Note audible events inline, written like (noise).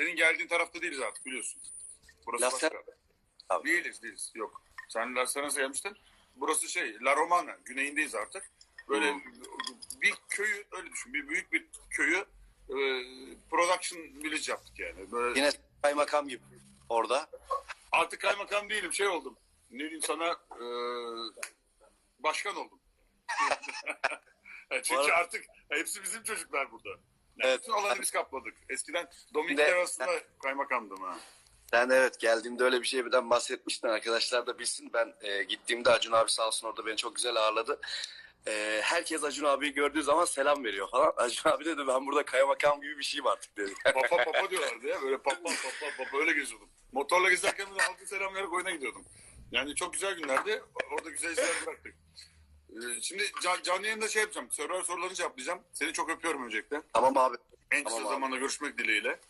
senin geldiğin tarafta değiliz artık biliyorsun. Burası La başka. Abi. Değiliz değiliz. Yok. Sen La Serena'ya gelmiştin. Burası şey La Romana. Güneyindeyiz artık. Böyle bir köyü öyle düşün. Bir büyük bir köyü e, production village yaptık yani. Böyle Yine kaymakam gibi orada. Artık kaymakam değilim şey oldum. Ne diyeyim sana e, başkan oldum. (laughs) (laughs) Çünkü arada- artık hepsi bizim çocuklar burada. Evet. Bütün alanı biz kapladık. Eskiden Dominik De- arasında kaymakamdım ha. Sen evet geldiğimde öyle bir şeyden bahsetmiştin. Arkadaşlar da bilsin. Ben e, gittiğimde Acun abi sağ olsun orada beni çok güzel ağırladı. E, herkes Acun abiyi gördüğü zaman selam veriyor falan. (laughs) Acun abi dedi ben burada kaymakam gibi bir şeyim artık dedi. Papa papa diyorlardı ya. Böyle papa papa papa öyle geziyordum. Motorla gezerken de halkı selam vererek oyuna gidiyordum. Yani çok güzel günlerdi. Orada güzel işler bıraktık. Ee, Şimdi can, canlı yayında şey yapacağım. Sorular sorularını cevaplayacağım. Seni çok öpüyorum öncelikle. tamam abi. En kısa Tamam abi. zamanda görüşmek dileğiyle.